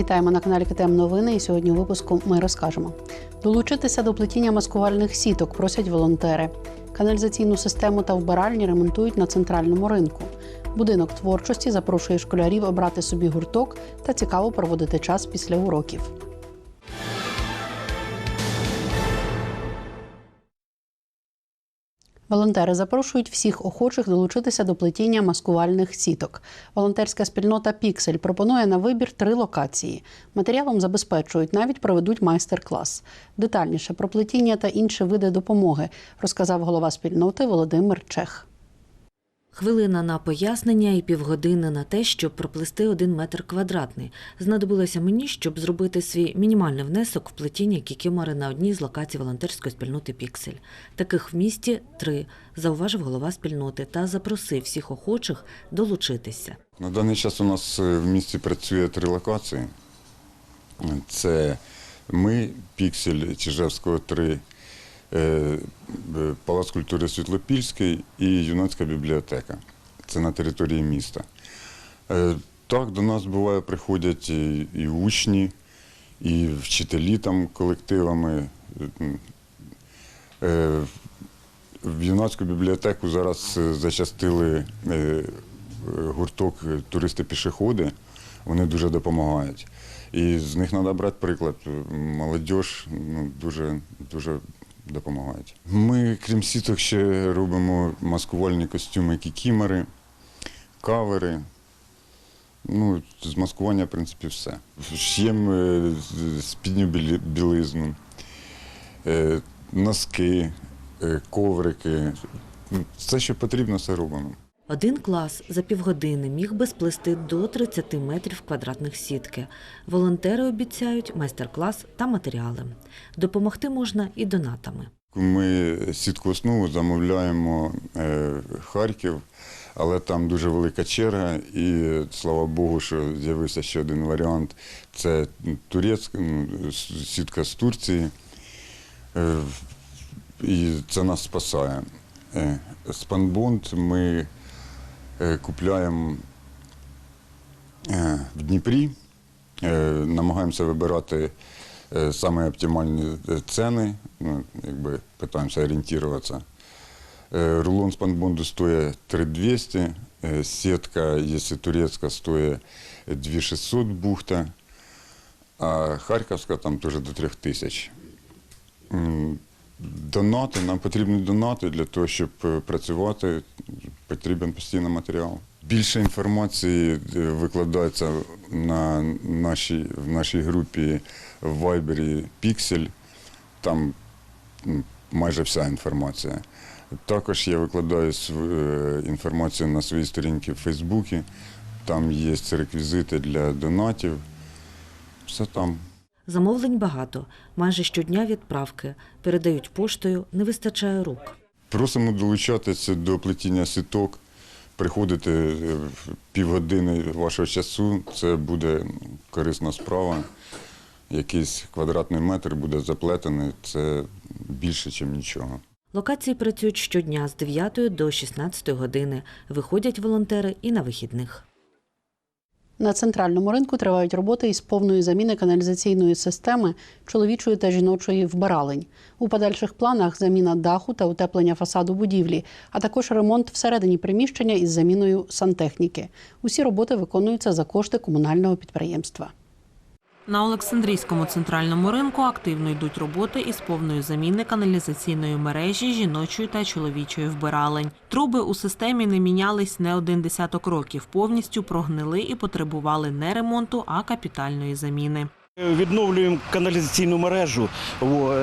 Вітаємо на каналі КТМ Новини. І сьогодні у випуску ми розкажемо. Долучитися до плетіння маскувальних сіток просять волонтери. Каналізаційну систему та вбиральні ремонтують на центральному ринку. Будинок творчості запрошує школярів обрати собі гурток та цікаво проводити час після уроків. Волонтери запрошують всіх охочих долучитися до плетіння маскувальних сіток. Волонтерська спільнота Піксель пропонує на вибір три локації. Матеріалом забезпечують, навіть проведуть майстер-клас. Детальніше про плетіння та інші види допомоги розказав голова спільноти Володимир Чех. Хвилина на пояснення і півгодини на те, щоб проплести один метр квадратний. Знадобилося мені, щоб зробити свій мінімальний внесок в плетіння кікімори на одній з локацій волонтерської спільноти Піксель. Таких в місті три, зауважив голова спільноти та запросив всіх охочих долучитися. На даний час у нас е, в місті працює три локації. Це ми, Піксель Чижевського 3, е, е, Палац культури Світлопільський і юнацька бібліотека. Це на території міста. Е, Так, до нас буває приходять і, учні, і вчителі там колективами. Е, В юнацьку бібліотеку зараз е, зачастили е, е, гурток е, туристи-пішоходи. Вони дуже допомагають. І з них треба брати приклад. Молодь ну, дуже, дуже допомагають. Ми, крім сіток, ще робимо маскувальні костюми кікімери, кавери. Ну, з маскування, в принципі, все. Ш'ємо е, спідню білизну, е, носки, е, коврики. Все, що потрібно, все робимо. Один клас за півгодини міг би сплести до 30 метрів квадратних сітки. Волонтери обіцяють майстер-клас та матеріали. Допомогти можна і донатами. Ми сітку основу замовляємо е, Харків, але там дуже велика черга, і слава Богу, що з'явився ще один варіант. Це турецька ну, сітка з Турції. Е, І це нас спасає. Е, Спанбонд ми купляємо е, в Дніпрі, Е, намагаємося вибирати е, саме оптимальні е, ціни, ну, якби питаємося орієнтуватися. Е, Рулон спанбонду стоїть 3200, е, сітка, якщо турецька, стоїть 2600 бухта, а харківська там теж до 3000. Донати, нам потрібні донати для того, щоб е, працювати, потрібен постійно матеріал. Більше інформації е, викладається на нашій, в нашій групі в Вайбері Піксель. Там майже вся інформація. Також я викладаю е, інформацію на своїй сторінці в Фейсбуці. Там є реквізити для донатів. Все там. Замовлень багато, майже щодня відправки. Передають поштою, не вистачає рук. Просимо долучатися до плетіння сіток, приходити е, півгодини вашого часу. Це буде корисна справа. Якийсь квадратний метр буде заплетений, це більше, ніж нічого. Локації працюють щодня з 9 до 16 години. Виходять волонтери і на вихідних. На центральному ринку тривають роботи із повної заміни каналізаційної системи чоловічої та жіночої вбиралень. У подальших планах заміна даху та утеплення фасаду будівлі, а також ремонт всередині приміщення із заміною сантехніки. Усі роботи виконуються за кошти комунального підприємства. На Олександрійському центральному ринку активно йдуть роботи із повної заміни каналізаційної мережі жіночої та чоловічої вбиралень. Труби у системі не мінялись не один десяток років, повністю прогнили і потребували не ремонту, а капітальної заміни. Відновлюємо каналізаційну мережу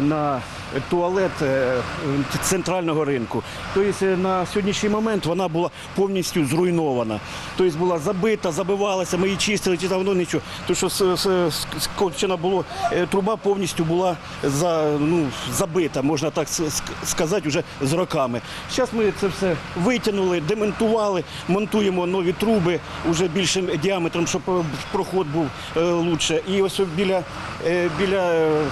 на туалет е, центрального ринку. Тобто е, на сьогоднішній момент вона була повністю зруйнована. Тобто була забита, забивалася, ми її чистили, чи давно нічого. Тому що скочена було, е, труба повністю була ну, забита, можна так сказати, вже з роками. Зараз ми це все витягнули, демонтували, монтуємо нові труби вже більшим діаметром, щоб проход був е, лучше. І ось біля, е, біля е,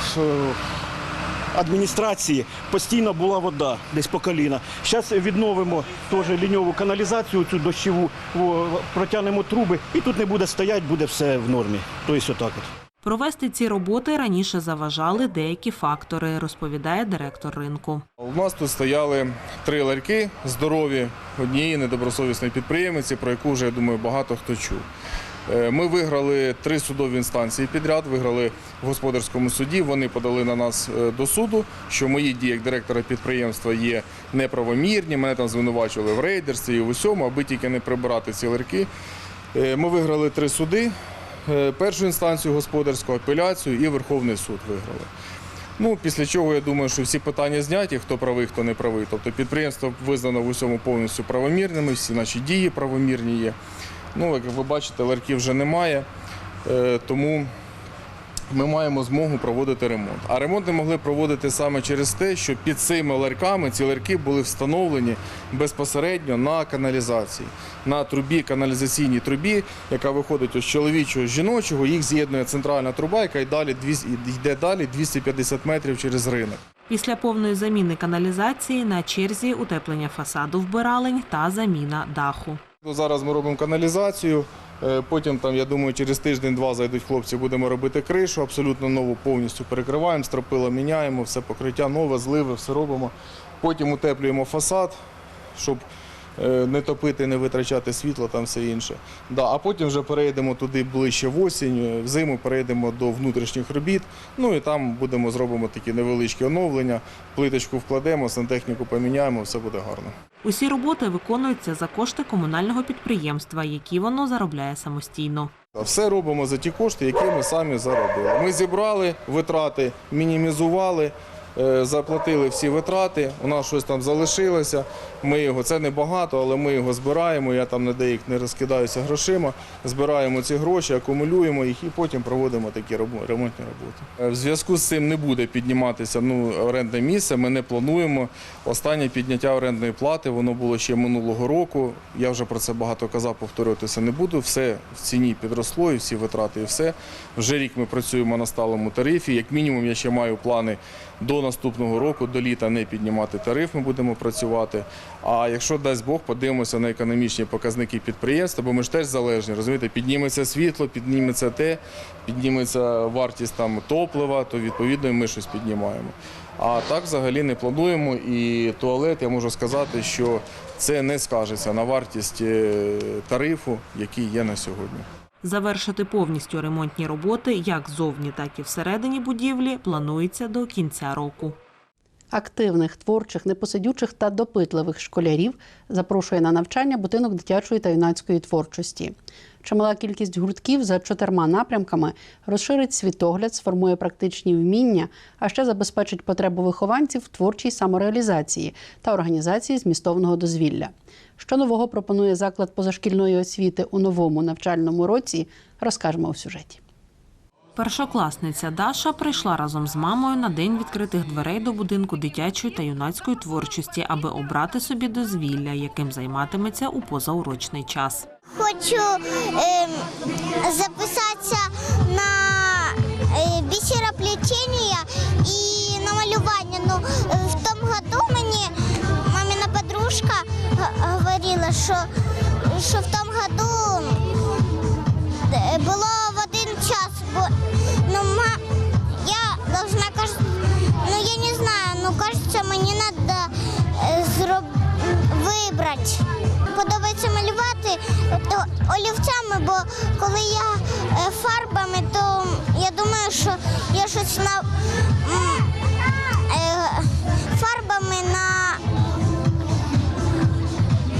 адміністрації постійно була вода десь по коліна. Зараз відновимо теж ліньову каналізацію, цю дощову, протягнемо труби, і тут не буде стояти, буде все в нормі. Тобто отак от. Провести ці роботи раніше заважали деякі фактори, розповідає директор ринку. У нас тут стояли три ларьки здорові однієї недобросовісної підприємниці, про яку вже я думаю багато хто чув. Е, Ми виграли три судові інстанції підряд, виграли в господарському суді. Вони подали на нас е, до суду, що мої дії як директора підприємства є неправомірні. Мене там звинувачували в рейдерстві і в усьому, аби тільки не прибирати ці ларьки. Е, Ми виграли три суди: першу інстанцію господарську, апеляцію і Верховний суд виграли. Ну, після чого я думаю, що всі питання зняті, хто правий, хто не правий. Тобто підприємство визнано в усьому повністю правомірними, всі наші дії правомірні є. Ну, як ви бачите, ларків вже немає, е, тому ми маємо змогу проводити ремонт. А ремонт не могли проводити саме через те, що під цими ларьками ці ларьки були встановлені безпосередньо на каналізації, на трубі, каналізаційній трубі, яка виходить з чоловічого з жіночого. Їх з'єднує центральна труба, яка йде далі 250 метрів через ринок. Після повної заміни каналізації на черзі утеплення фасаду вбиралень та заміна даху. Ну, Зараз ми робимо каналізацію. е, Потім, там, я думаю, через тиждень-два зайдуть хлопці, будемо робити кришу, абсолютно нову повністю перекриваємо, стропила міняємо, все покриття нове, зливи, все робимо. Потім утеплюємо фасад, щоб не топити, не витрачати світло, там все інше. Да, а потім вже перейдемо туди ближче в осінь, е, взиму перейдемо до внутрішніх робіт. Ну і там будемо зробимо такі невеличкі оновлення, плиточку вкладемо, сантехніку поміняємо, все буде гарно. Усі роботи виконуються за кошти комунального підприємства, які воно заробляє самостійно. Все робимо за ті кошти, які ми самі заробили. Ми зібрали витрати, мінімізували, е, заплатили всі витрати. У нас щось там залишилося. Ми його це не багато, але ми його збираємо. Я там на деяких не розкидаюся грошима. Збираємо ці гроші, акумулюємо їх і потім проводимо такі ремонтні роботи. Е, В зв'язку з цим не буде підніматися ну, орендне місце. Ми не плануємо. Останнє підняття орендної плати воно було ще минулого року. Я вже про це багато казав, повторюватися не буду. Все в ціні підросло, і всі витрати, і все. Вже рік ми працюємо на сталому тарифі. Як мінімум, я ще маю плани до наступного року, до літа не піднімати тариф. Ми будемо працювати. А якщо дасть Бог, подивимося на економічні показники підприємства, бо ми ж теж залежні. Розумієте, підніметься світло, підніметься те, підніметься вартість там топлива, то відповідно ми щось піднімаємо. А так взагалі не плануємо. І туалет, я можу сказати, що це не скажеться на вартість е, тарифу, який є на сьогодні. Завершити повністю ремонтні роботи як зовні, так і всередині будівлі планується до кінця року. Активних, творчих, непосидючих та допитливих школярів запрошує на навчання будинок дитячої та юнацької творчості. Чимала кількість гуртків за чотирма напрямками розширить світогляд, сформує практичні вміння, а ще забезпечить потребу вихованців в творчій самореалізації та організації змістовного дозвілля. Що нового пропонує заклад позашкільної освіти у новому навчальному році, розкажемо у сюжеті. Першокласниця Даша прийшла разом з мамою на день відкритих дверей до будинку дитячої та юнацької творчості, аби обрати собі дозвілля, яким займатиметься у позаурочний час. Хочу ем, записатися на е, бісероплетіння і на малювання. Ну, е, в тому году мені мамина подружка говорила, що, що в тому олівцями, бо коли я е, фарбами, то я думаю, що я щось на е, фарбами на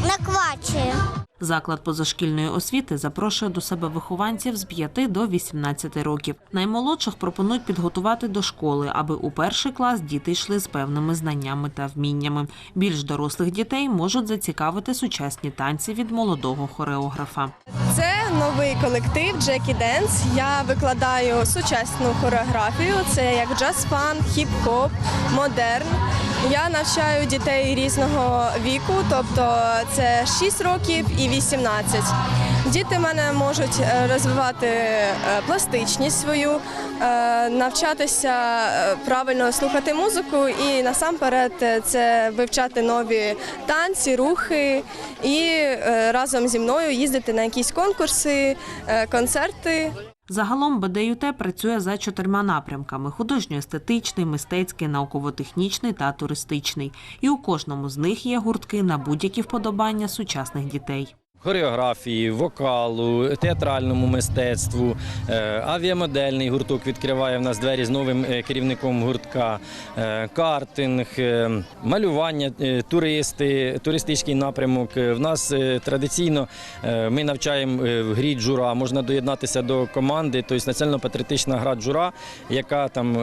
наквачую. Заклад позашкільної освіти запрошує до себе вихованців з 5 до 18 років. Наймолодших пропонують підготувати до школи, аби у перший клас діти йшли з певними знаннями та вміннями. Більш дорослих дітей можуть зацікавити сучасні танці від молодого хореографа. Це новий колектив Джекі Денс. Я викладаю сучасну хореографію. Це як джаз-фан, хіп-хоп, модерн. Я навчаю дітей різного віку, тобто це 6 років і 18. Діти в мене можуть е, розвивати е, пластичність свою, е, навчатися правильно слухати музику і насамперед це вивчати нові танці, рухи і разом зі мною їздити на якісь конкурси, концерти. Загалом БДЮТ працює за чотирма напрямками: художньо-естетичний, мистецький, науково-технічний та туристичний. І у кожному з них є гуртки на будь-які вподобання сучасних дітей. Хореографії, вокалу, театральному мистецтву. Е, Авіамодельний гурток відкриває в нас двері з новим е, керівником гуртка, е, картинг, малювання, туристи, туристичний напрямок. В нас традиційно ми навчаємо в грі джура. Можна доєднатися до команди, тобто національно-патріотична гра джура, яка там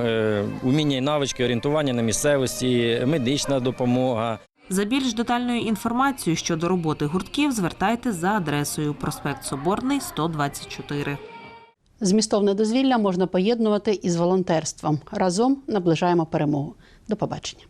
уміння і навички, орієнтування на місцевості, медична допомога. За більш детальною інформацією щодо роботи гуртків звертайте за адресою проспект Соборний, 124. Змістовне дозвілля можна поєднувати із волонтерством. Разом наближаємо перемогу. До побачення.